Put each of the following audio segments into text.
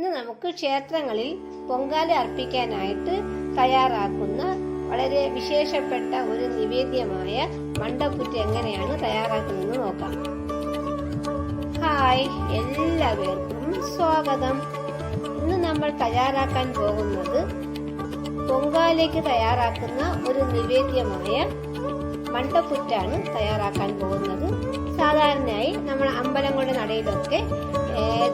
ഇന്ന് നമുക്ക് ക്ഷേത്രങ്ങളിൽ പൊങ്കാല അർപ്പിക്കാനായിട്ട് തയ്യാറാക്കുന്ന വളരെ വിശേഷപ്പെട്ട ഒരു നിവേദ്യമായ മണ്ടപ്പുറ്റ് എങ്ങനെയാണ് തയ്യാറാക്കുന്നതെന്ന് നോക്കാം. ഹായ് എല്ലാവർക്കും സ്വാഗതം. ഇന്ന് നമ്മൾ തയ്യാറാക്കാൻ പോകുന്നത് പൊങ്കാലയ്ക്ക് തയ്യാറാക്കുന്ന ഒരു നിവേദ്യമായ മണ്ടപ്പുറ്റാണ് തയ്യാറാക്കാൻ പോകുന്നത്. സാധാരണയായി നമ്മൾ അമ്പലങ്ങളുടെ നടയിലൊക്കെ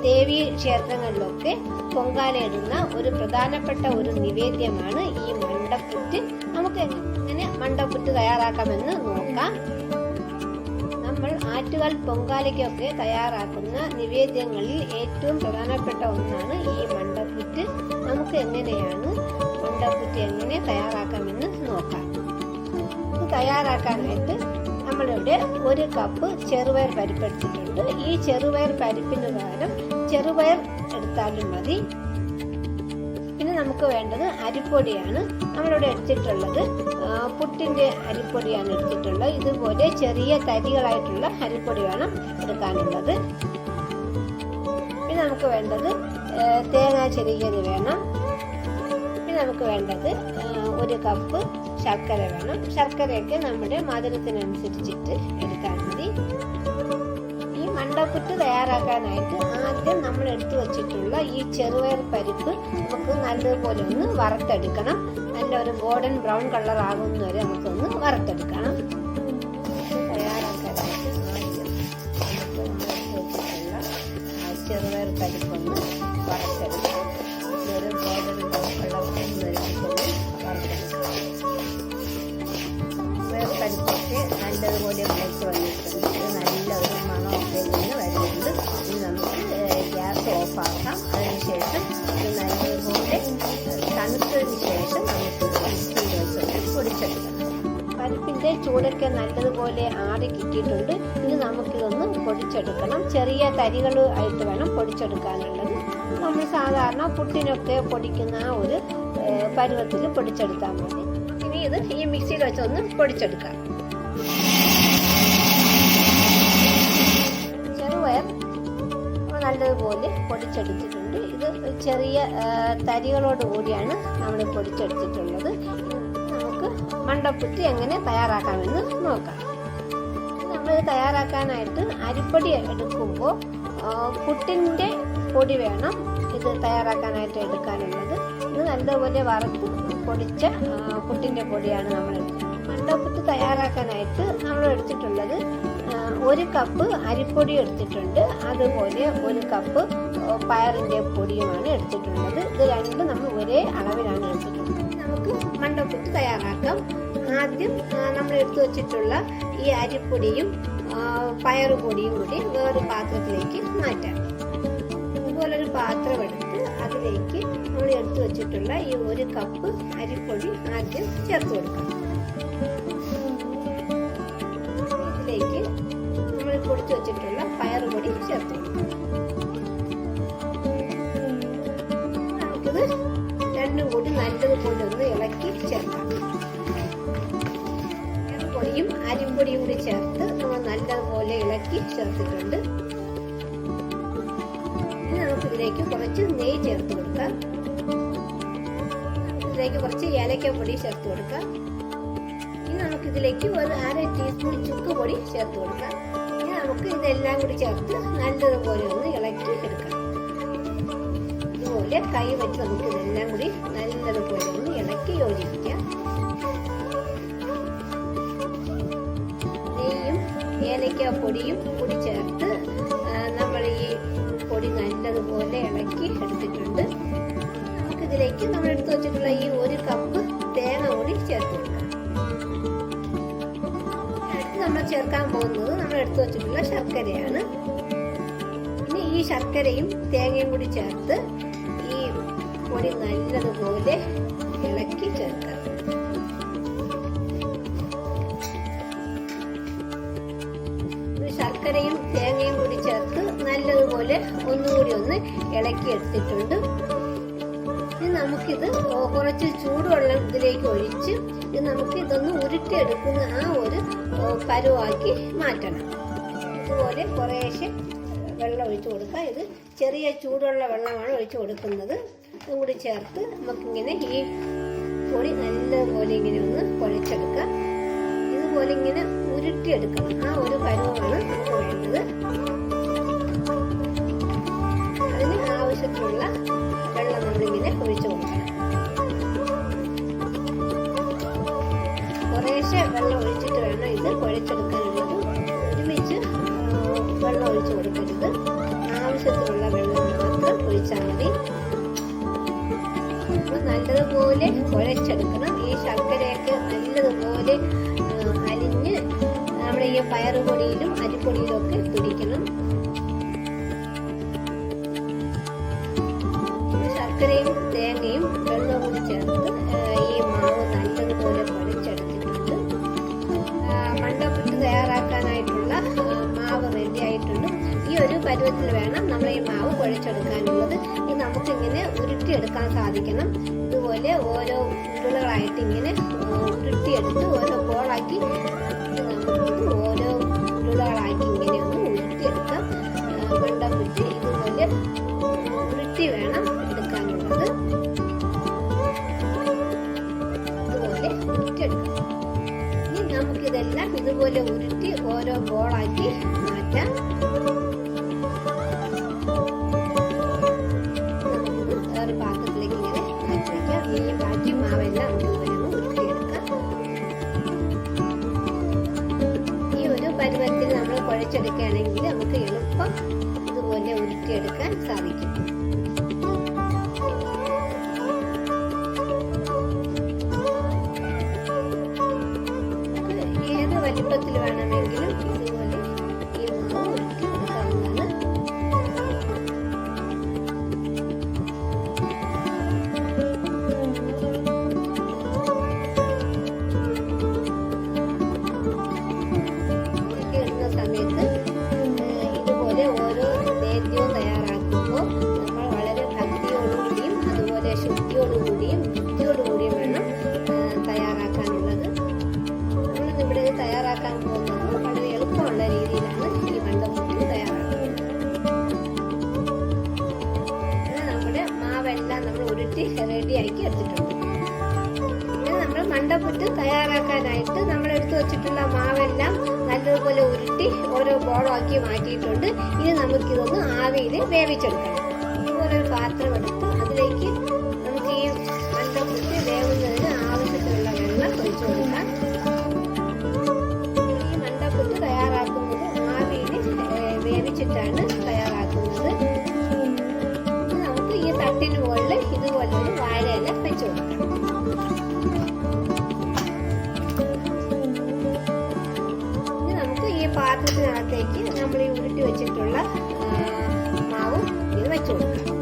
ദേവീ ക്ഷേത്രങ്ങളിലൊക്കെ പൊങ്കാലയിടുന്ന ഒരു പ്രധാനപ്പെട്ട ഒരു നിവേദ്യമാണ് ഈ മണ്ടപ്പുറ്റ്. നമുക്ക് എങ്ങനെ മണ്ടപ്പുറ്റ് തയ്യാറാക്കാമെന്ന് നോക്കാം. നമ്മൾ ആറ്റുകാൽ പൊങ്കാലയ്ക്കൊക്കെ തയ്യാറാക്കുന്ന നിവേദ്യങ്ങളിൽ ഏറ്റവും പ്രധാനപ്പെട്ട ഒന്നാണ് ഈ മണ്ടപ്പുറ്റ്. നമുക്ക് എങ്ങനെയാണ് മണ്ടപ്പുറ്റ് എങ്ങനെ തയ്യാറാക്കാമെന്ന് നോക്കാം. തയ്യാറാക്കാനായിട്ട് നമ്മളിവിടെ ഒരു കപ്പ് ചെറുപയർ പരിപ്പ് എടുത്തിട്ടുണ്ട് ഈ ചെറുപയർ പരിപ്പിന് പകരം ചെറുപയർ എടുത്താലും മതി. ഇനി നമുക്ക് വേണ്ടത് അരിപ്പൊടിയാണ്. നമ്മളിവിടെ എടുത്തിട്ടുള്ളത് പുട്ടിന്റെ അരിപ്പൊടിയാണ് എടുത്തിട്ടുള്ളത്. ഇതുപോലെ ചെറിയ തരികളായിട്ടുള്ള അരിപ്പൊടി വേണം എടുക്കാനുള്ളത്. ഇനി നമുക്ക് വേണ്ടത് തേങ്ങ ചെറിയത് വേണം. പിന്നെ നമുക്ക് വേണ്ടത് ഒരു കപ്പ് ശർക്കര വേണം. ശർക്കരയൊക്കെ നമ്മുടെ മധുരത്തിനനുസരിച്ചിട്ട് എടുത്താൽ മതി. ഈ മണ്ടപ്പുറ്റ് തയ്യാറാക്കാനായിട്ട് ആദ്യം നമ്മൾ എടുത്തു വച്ചിട്ടുള്ള ഈ ചെറുപയർ പരിപ്പ് നമുക്ക് നല്ലതുപോലെ ഒന്ന് വറുത്തെടുക്കണം. നല്ല ഒരു ഗോൾഡൻ ബ്രൗൺ കളർ ആകുന്നവരെ നമുക്കൊന്ന് വറുത്തെടുക്കണം ചൂടൊക്കെ നല്ലതുപോലെ ആറി കിട്ടിയിട്ടുണ്ട്. ഇനി നമുക്കിതൊന്ന് പൊടിച്ചെടുക്കണം. ചെറിയ തരികൾ ആയിട്ട് വേണം പൊടിച്ചെടുക്കാനുള്ളത്. നമ്മൾ സാധാരണ പുട്ടിനൊക്കെ പൊടിക്കുന്ന ഒരു പരുവത്തിൽ പൊടിച്ചെടുത്താൽ മതി. ഇനി ഇത് ഈ മിക്സിയിൽ വെച്ചൊന്ന് പൊടിച്ചെടുക്കാം. ചെറുപയർ നല്ലതുപോലെ പൊടിച്ചെടുത്തിട്ടുണ്ട്. ഇത് ചെറിയ തരികളോട് കൂടിയാണ് നമ്മൾ പൊടിച്ചെടുത്തിട്ടുള്ളത്. മണ്ടപ്പുറ്റ് എങ്ങനെ തയ്യാറാക്കാമെന്ന് നോക്കാം. നമ്മൾ തയ്യാറാക്കാനായിട്ട് അരിപ്പൊടി എടുക്കുമ്പോൾ പുട്ടിന്റെ പൊടി വേണം ഇത് തയ്യാറാക്കാനായിട്ട് എടുക്കാനുള്ളത്. ഇത് നല്ലതുപോലെ വറുത്ത് പൊടിച്ച പുട്ടിന്റെ പൊടിയാണ് നമ്മൾ മണ്ടപ്പുറ്റ് തയ്യാറാക്കാനായിട്ട് നമ്മൾ എടുത്തിട്ടുള്ളത് ഒരു കപ്പ് അരിപ്പൊടി എടുത്തിട്ടുണ്ട്. അതുപോലെ ഒരു കപ്പ് പയറിന്റെ പൊടിയുമാണ് എടുത്തിട്ടുള്ളത്. ഇത് രണ്ടും നമ്മൾ ഒരേ അളവിലാണ് എടുത്തിട്ടുള്ളത്. നമുക്ക് മണ്ടപ്പുറ്റ് തയ്യാറാക്കാം. ആദ്യം നമ്മൾ എടുത്തു വച്ചിട്ടുള്ള ഈ അരിപ്പൊടിയും പയറുപൊടിയും കൂടി വേറൊരു പാത്രത്തിലേക്ക് മാറ്റാം. ഇതുപോലൊരു പാത്രം എടുത്ത് അതിലേക്ക് നമ്മൾ എടുത്തു വച്ചിട്ടുള്ള ഈ ഒരു കപ്പ് അരിപ്പൊടി ആദ്യം ചേർത്ത് കൊടുക്കാം. പൊടിയും അരിപ്പൊടിയും കൂടി ചേർത്ത് നമ്മൾ നല്ലതുപോലെ ഇളക്കി ചേർത്തിട്ടുണ്ട്. ഇനി നമുക്ക് ഇതിലേക്ക് കുറച്ച് നെയ്യ് ചേർത്ത് കൊടുക്കാം. ഇതിലേക്ക് കുറച്ച് ഏലക്കപ്പൊടി ചേർത്ത് കൊടുക്കാം. ഇനി നമുക്ക് ഇതിലേക്ക് ഒരു അര ടീസ്പൂൺ ചുക്ക് പൊടി ചേർത്ത് കൊടുക്കാം. ഇനി നമുക്ക് ഇതെല്ലാം കൂടി ചേർത്ത് നല്ലതുപോലെ ഒന്ന് ഇളക്കി എടുക്കാം. ഇതുപോലെ കൈ വെച്ച് നമുക്ക് ഇതെല്ലാം കൂടി നല്ലതുപോലെ ഒന്ന് ഇളക്കി യോജിപ്പിക്കാം. ഏലക്ക പൊടിയും കൂടി ചേർത്ത് നമ്മൾ ഈ പൊടി നല്ലതുപോലെ ഇളക്കി എടുത്തിട്ടുണ്ട്. നമുക്കിതിലേക്ക് നമ്മൾ എടുത്തു വെച്ചിട്ടുള്ള ഈ ഒരു കപ്പ് തേങ്ങ കൂടി ചേർത്ത് കൊടുക്കാം. നമ്മൾ ചേർക്കാൻ പോകുന്നത് നമ്മൾ എടുത്തു വെച്ചിട്ടുള്ള ശർക്കരയാണ്. ഇനി ഈ ശർക്കരയും തേങ്ങയും കൂടി ചേർത്ത് ഈ പൊടി നല്ലതുപോലെ ഇളക്കി എടുത്തിട്ടുണ്ട്. ഇനി നമുക്കിത് കുറച്ച് ചൂടുവെള്ളം ഇതിലേക്ക് ഒഴിച്ച് ഇത് നമുക്ക് ഇതൊന്ന് ഉരുട്ടിയെടുക്കുന്ന ആ ഒരു പരുവാക്കി മാറ്റണം. ഇതുപോലെ കുറേശ്ശെ വെള്ളം ഒഴിച്ചു കൊടുക്കുക. ഇത് ചെറിയ ചൂടുള്ള വെള്ളമാണ് ഒഴിച്ചു കൊടുക്കുന്നത്. അതും കൂടി ചേർത്ത് നമുക്കിങ്ങനെ ഈ പൊടി നല്ലപോലെ ഇങ്ങനെ ഒന്ന് കുഴച്ചെടുക്കാം ഇതുപോലെ ഇങ്ങനെ ഉരുട്ടിയെടുക്കണം. ആ ഒരു പരുവമാണ് നമുക്ക് വേണ്ടത്. നല്ലതുപോലെ കുഴച്ചെടുക്കണം ഈ ശർക്കരയൊക്കെ നല്ലതുപോലെ അലിഞ്ഞ് നമ്മുടെ ഈ പയറുപൊടിയിലും അരിപ്പൊടിയിലും ഒക്കെ പിടിക്കണം ശർക്കരയും തേങ്ങയും വെള്ളവും കൂടി ചേർത്ത് ഈ മാവ് നല്ലതുപോലെ കുഴച്ചെടുത്തിട്ടുണ്ട് മണ്ടപ്പുട്ട് തയ്യാറാക്കാനായിട്ടുള്ള മാവ് റെഡി ആയിട്ടുണ്ട്. ഈ ഒരു പരുവത്തിൽ വേണം നമ്മൾ ഈ മാവ് കുഴച്ചെടുക്കാനുള്ളത് ഇത് നമുക്കിങ്ങനെ ഉരുട്ടിയെടുക്കാൻ സാധിക്കണം. ഇതുപോലെ ഓരോ ഉരുളകളായിട്ട് ഇങ്ങനെ ഉരുട്ടിയെടുത്ത് ഓരോ ബോളാക്കി ഇത് നമ്മൾ കുഴച്ചെടുക്കുകയാണെങ്കിൽ ഉരുട്ടി റെഡിയാക്കി എടുത്തിട്ടുണ്ട്. പിന്നെ നമ്മൾ മണ്ടപ്പുറ്റ് തയ്യാറാക്കാനായിട്ട് നമ്മൾ എടുത്തു വെച്ചിട്ടുള്ള മാവെല്ലാം നല്ലതുപോലെ ഉരുട്ടി ഓരോ ബോളാക്കി മാറ്റിയിട്ടുണ്ട്. ഇനി നമുക്കിതൊന്ന് ആവിയിൽ വേവിച്ചെടുക്കണം. ഇതുപോലെ ഒരു പാത്രം എടുത്ത് പാത്രത്തിനകത്തേക്ക് നമ്മൾ ഈ ഉരുട്ടി വെച്ചിട്ടുള്ള മാവ് ഇത് വെച്ചു കൊടുക്കാം.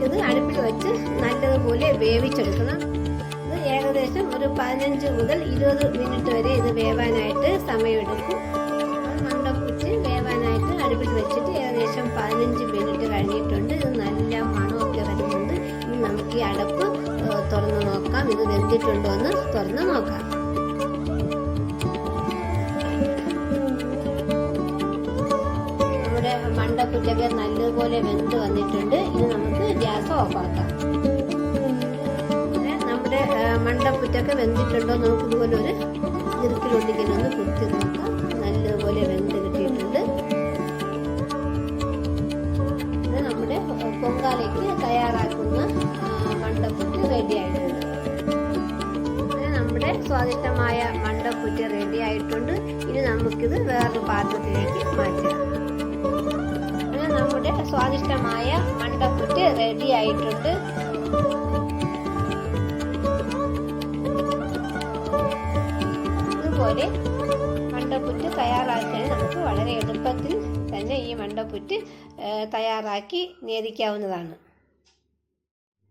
നമുക്കിത് അടുപ്പിൽ വെച്ച് നല്ലതുപോലെ വേവിച്ചെടുക്കണം. ഇത് ഏകദേശം ഒരു പതിനഞ്ച് മുതൽ ഇരുപത് മിനിറ്റ് വരെ ഇത് വേവാനായിട്ട് സമയമെടുക്കും. മണ്ടക്കുച്ച് വേവാനായിട്ട് അടുപ്പിൽ വെച്ചിട്ട് ഏകദേശം പതിനഞ്ച് മിനിറ്റ് കഴിഞ്ഞിട്ടുണ്ട്. ഇത് നല്ല മണമൊക്കെ വരുന്നുണ്ട്. ഇനി നമുക്ക് ഈ അടപ്പ് തുറന്ന് നോക്കാം. ഇത് വെന്തിട്ടുണ്ടോ എന്ന് തുറന്ന് നോക്കാം. നമ്മുടെ നല്ലതുപോലെ വെന്ത് വന്നിട്ടുണ്ട്. ഇനി നമുക്ക് ഗ്യാസ് ഓഫാക്കാം. നമ്മുടെ മണ്ടപ്പുറ്റൊക്കെ വെന്തിട്ടുണ്ടോ നമുക്ക് ഇതുപോലെ ഒരു ഇറുക്കിലൊണ്ടിങ്ങനെ ഒന്ന് കുത്തി നോക്കാം. നല്ലതുപോലെ വെന്ത് കിട്ടിയിട്ടുണ്ട്. ഇത് നമ്മുടെ പൊങ്കാലയ്ക്ക് തയ്യാറാക്കുന്ന മണ്ടപ്പുറ്റ് റെഡി ആയിട്ടുണ്ട്. നമ്മുടെ സ്വാദിഷ്ടമായ മണ്ടപ്പുറ്റ് റെഡി ആയിട്ടുണ്ട്. ഇനി നമുക്കിത് വേറൊരു പാത്രത്തിലേക്ക് മാറ്റാം. നമ്മുടെ സ്വാദിഷ്ടമായ മണ്ടപ്പുറ്റ് റെഡി ആയിട്ടുണ്ട്. ഇതുപോലെ മണ്ടപ്പുറ്റ് തയ്യാറാക്കാൻ നമുക്ക് വളരെ എളുപ്പത്തിൽ തന്നെ ഈ മണ്ടപ്പുറ്റ് തയ്യാറാക്കി തയ്യാറാക്കി നേദിക്കാവുന്നതാണ്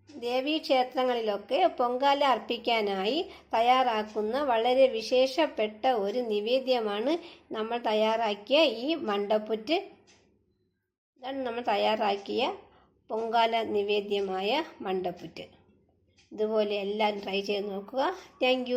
ദേവീക്ഷേത്രങ്ങളിലൊക്കെ പൊങ്കാല അർപ്പിക്കാനായി തയ്യാറാക്കുന്ന വളരെ വിശേഷപ്പെട്ട ഒരു നിവേദ്യമാണ് നമ്മൾ തയ്യാറാക്കിയ ഈ മണ്ടപ്പുറ്റ് ഇതാണ് നമ്മൾ തയ്യാറാക്കിയ പൊങ്കാല നിവേദ്യമായ മണ്ടപ്പുറ്റ്. ഇതുപോലെ എല്ലാവരും ട്രൈ ചെയ്ത് നോക്കുക. താങ്ക്